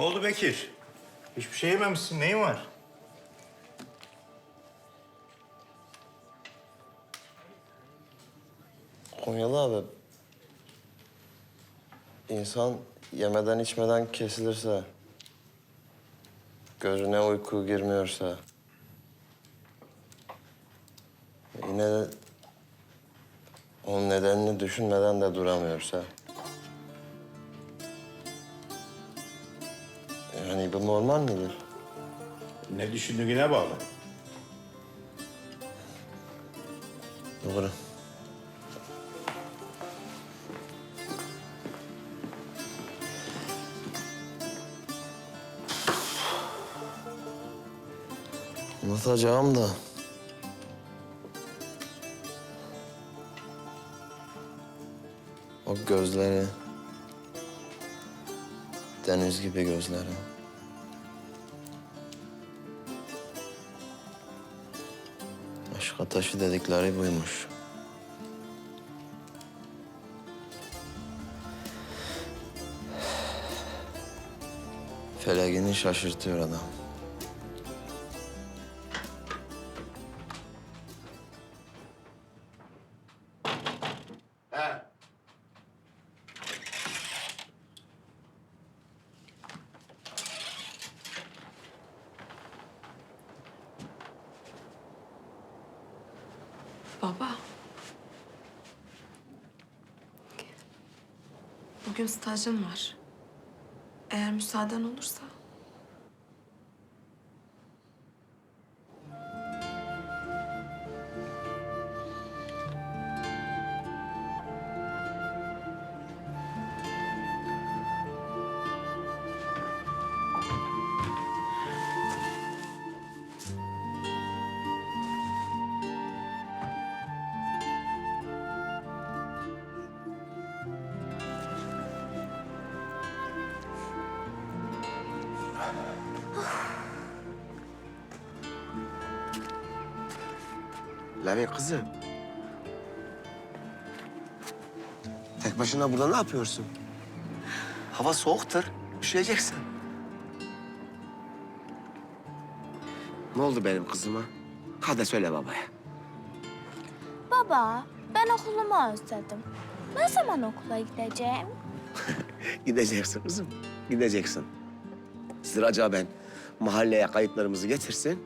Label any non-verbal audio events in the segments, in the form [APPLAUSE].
Ne oldu Bekir? Hiçbir şey yememişsin. Neyin var? Konyalı abi. İnsan yemeden içmeden kesilirse, gözüne uyku girmiyorsa, yine de onun nedenini düşünmeden de duramıyorsa, yani bu normal midir? Ne düşündüğüne bağlı. Doğru. Anlatacağım da. O gözleri. Deniz gibi gözleri. Aşk ateşi dedikleri buymuş. Felegini şaşırtıyor adam. Baba. Bugün stajım var. Eğer müsaaden olursa. Lale kızım. Tek başına burada ne yapıyorsun? Hava soğuktur. Üşüyeceksin. Ne oldu benim kızıma? Hadi söyle babaya. Baba, ben okulumu özledim. Ne zaman okula gideceğim? [LAUGHS] Gideceksin kızım. Gideceksin. Sıraca ben mahalleye kayıtlarımızı getirsin.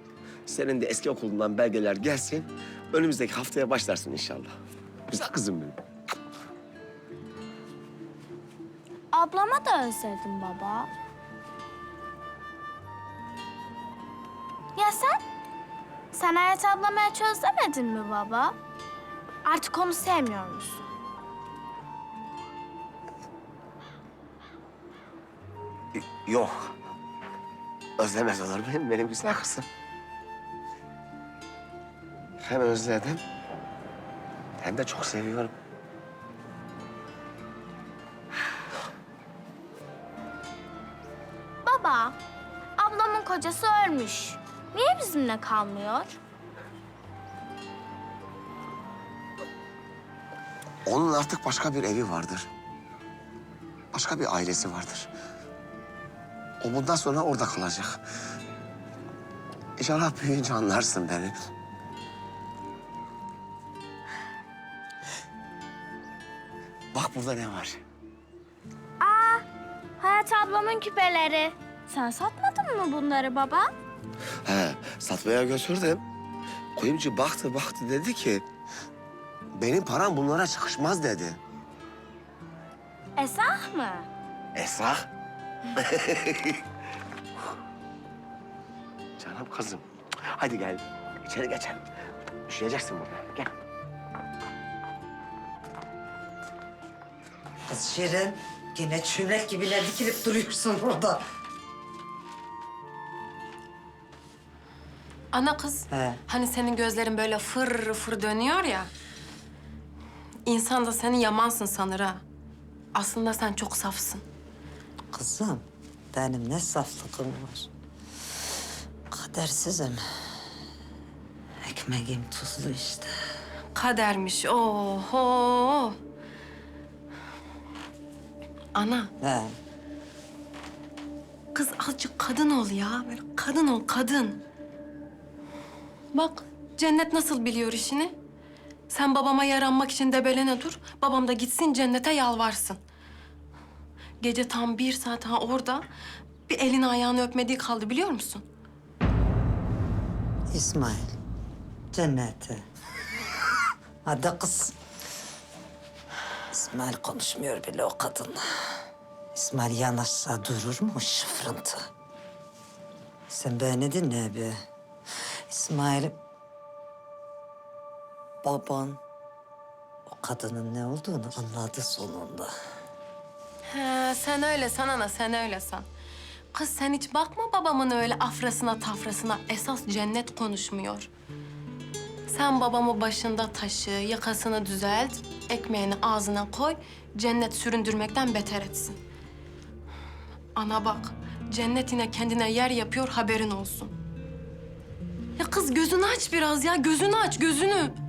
Senin de eski okulundan belgeler gelsin. Önümüzdeki haftaya başlarsın inşallah. Güzel kızım benim. Ablama da özledim baba. Ya sen? Sen Hayat ablamı hiç özlemedin mi baba? Artık onu sevmiyor musun? Yok. Özlemez olur benim, benim güzel kızım. Hem özledim, hem de çok seviyorum. Baba, ablamın kocası ölmüş. Niye bizimle kalmıyor? Onun artık başka bir evi vardır. Başka bir ailesi vardır. O bundan sonra orada kalacak. İnşallah büyüyünce anlarsın beni. Bak burada ne var? Aa, Hayat ablamın küpeleri. Sen satmadın mı bunları baba? He, satmaya götürdüm. Kuyumcu baktı baktı dedi ki... ...benim param bunlara çıkışmaz dedi. Esah mı? Esra. [LAUGHS] Canım kızım. Hadi gel. İçeri geçelim. Üşüyeceksin burada. Gel. Kız Şirin, yine çömlek gibi ne dikilip duruyorsun orada. Ana kız. He. Hani senin gözlerin böyle fır fır dönüyor ya. İnsan da seni yamansın sanır ha. Aslında sen çok safsın. Kızım, benim ne saflığım var. Kadersizim. Ekmeğim tuzlu işte. Kadermiş. Oho. Ana, He. Kız azıcık kadın ol ya. Böyle kadın ol, kadın. Bak cennet nasıl biliyor işini. Sen babama yaranmak için debelene dur. Babam da gitsin cennete yalvarsın. Gece tam bir saat ha orada bir elini ayağını öpmediği kaldı biliyor musun? İsmail. Cennete. Hadi kız. İsmail konuşmuyor bile o kadınla. İsmail yanaşsa durur mu şıfrıntı? Sen beni dinle be. İsmail... Baban o kadının ne olduğunu anladı sonunda. He, sen öyle san ana, sen öyle san. Kız sen hiç bakma babamın öyle afrasına tafrasına. Esas cennet konuşmuyor. Sen babamı başında taşı, yakasını düzelt, ekmeğini ağzına koy, cennet süründürmekten beter etsin. Ana bak, cennet yine kendine yer yapıyor, haberin olsun. Ya kız gözünü aç biraz ya, gözünü aç, gözünü.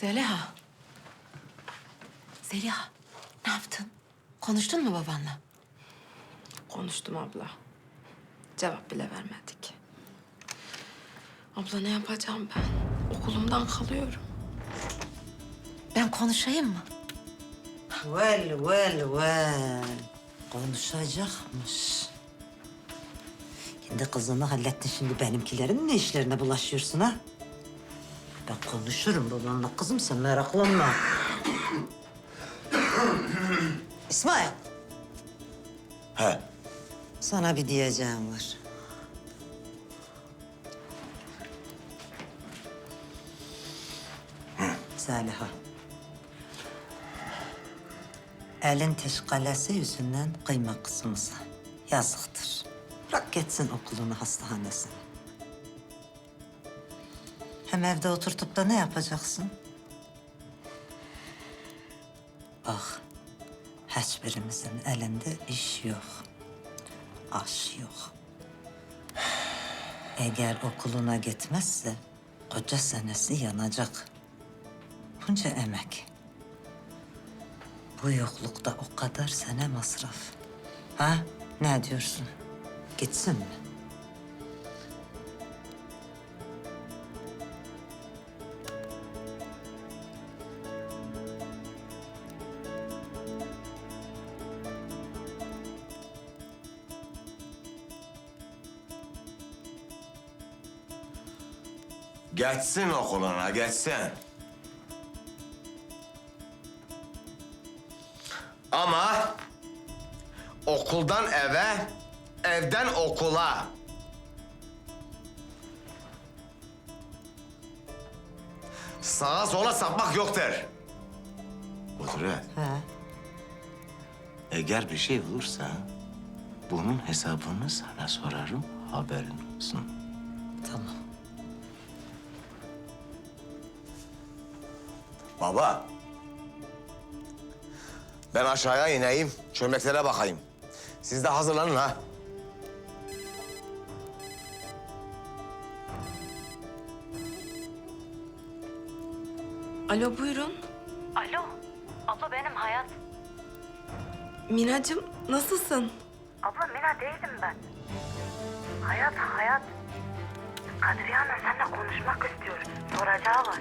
Zeliha. Zeliha, ne yaptın? Konuştun mu babanla? Konuştum abla. Cevap bile vermedik. Abla ne yapacağım ben? Okulumdan kalıyorum. Ben konuşayım mı? Vel vel vel. Konuşacakmış. Kendi kızını hallettin şimdi benimkilerin ne işlerine bulaşıyorsun ha? Ben konuşurum babanla kızım sen meraklanma. İsmail He. sana bir diyeceğim var. Zaliha. Elin teşkalesi yüzünden kıyma kızımıza. Yazıktır. Bırak geçsin okulunu hastahanesine. Hem evde oturtup da ne yapacaksın? Bak, hiçbirimizin elinde iş yok. Aş yok. Eğer okuluna gitmezse koca senesi yanacak. Bunca emek. Bu yoklukta o kadar sene masraf. Ha? Ne diyorsun? Gitsin mi? Geçsin okuluna, geçsin. Ama okuldan eve, evden okula. Sağa sola sapmak yoktur. Kudret, Ha? eğer bir şey olursa bunun hesabını sana sorarım, haberin olsun. Baba. Ben aşağıya ineyim, çömleklere bakayım. Siz de hazırlanın ha. Alo buyurun. Alo, abla benim Hayat. Minacığım nasılsın? Abla Mina değilim ben. Hayat, Hayat. Kadriye Ana seninle konuşmak istiyor. Soracağı var.